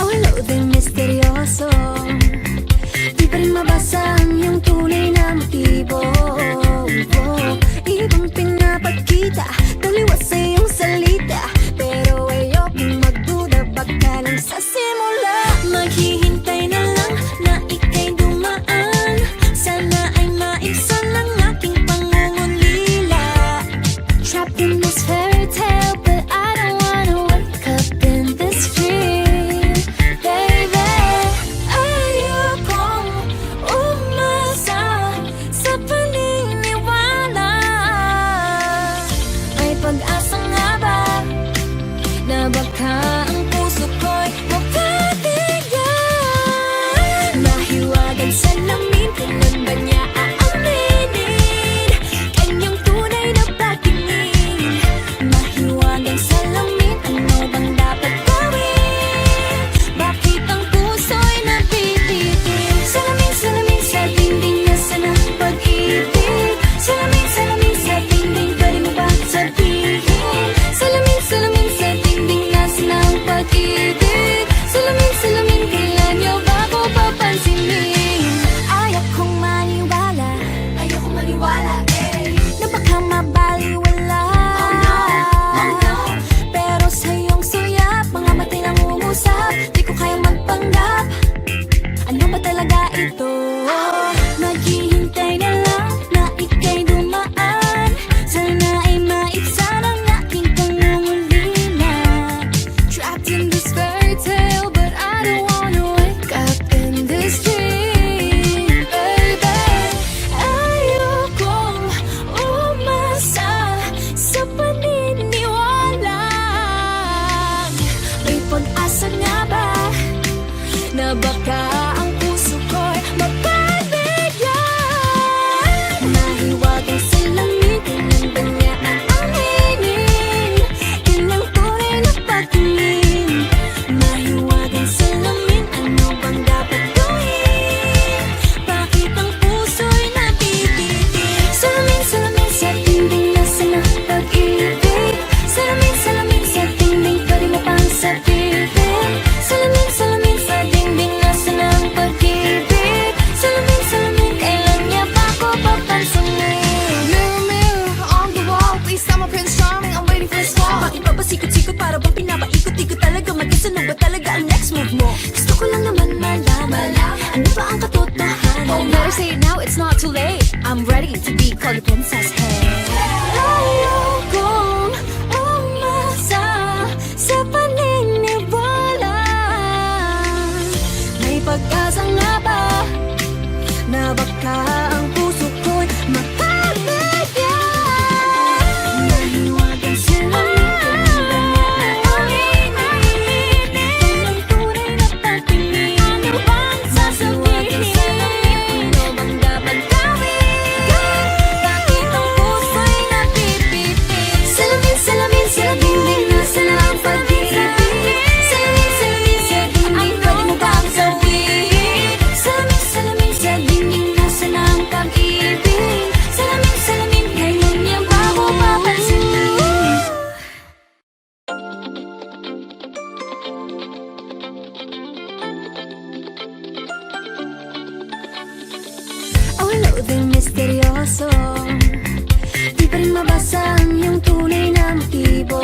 Awalaw din misteryoso. Di pa rin mabasa ang iyong tunay na motibo. del misterioso. Di pa rin mabasa ang iyong tunay na motibo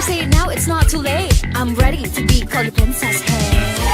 say it now, it's not too late. I'm ready to be called a princess. Hey.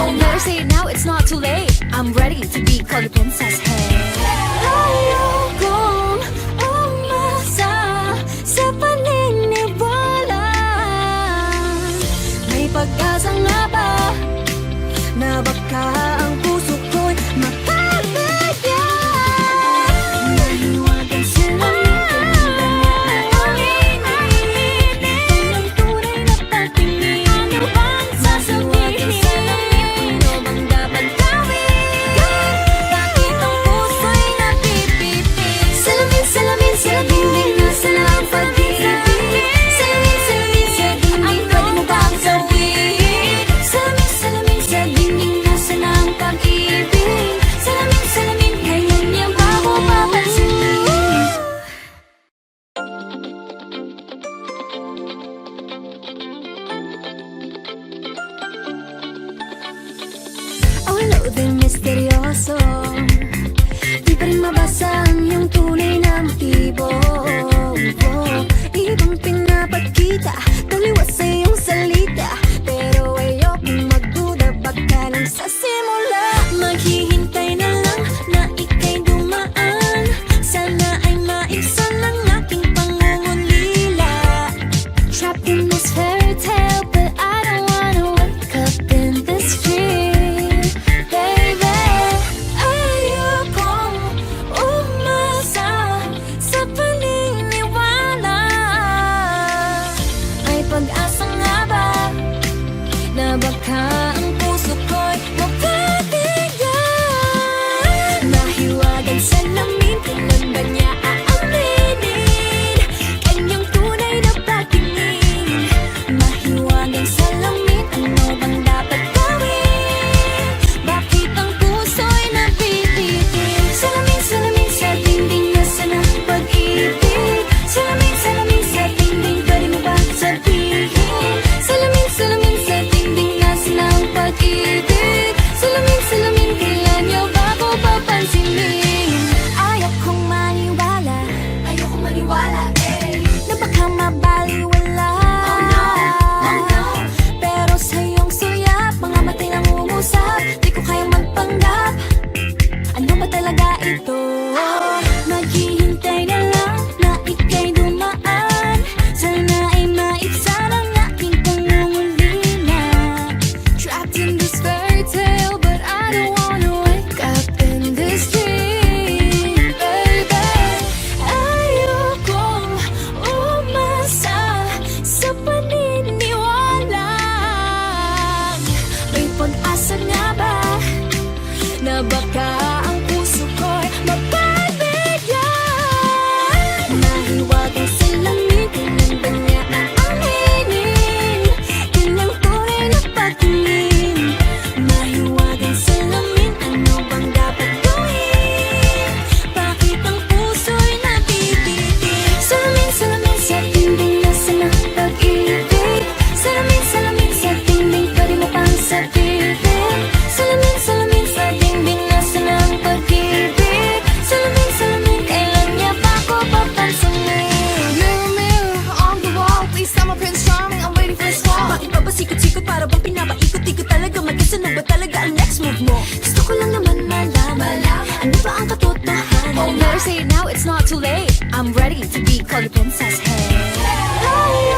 Oh it now it's not too late. I'm ready to be called a princess. Hey. Ano ba ang katotohanan? Oh, never say it now, it's not too late I'm ready to be called the princess, hey, hey.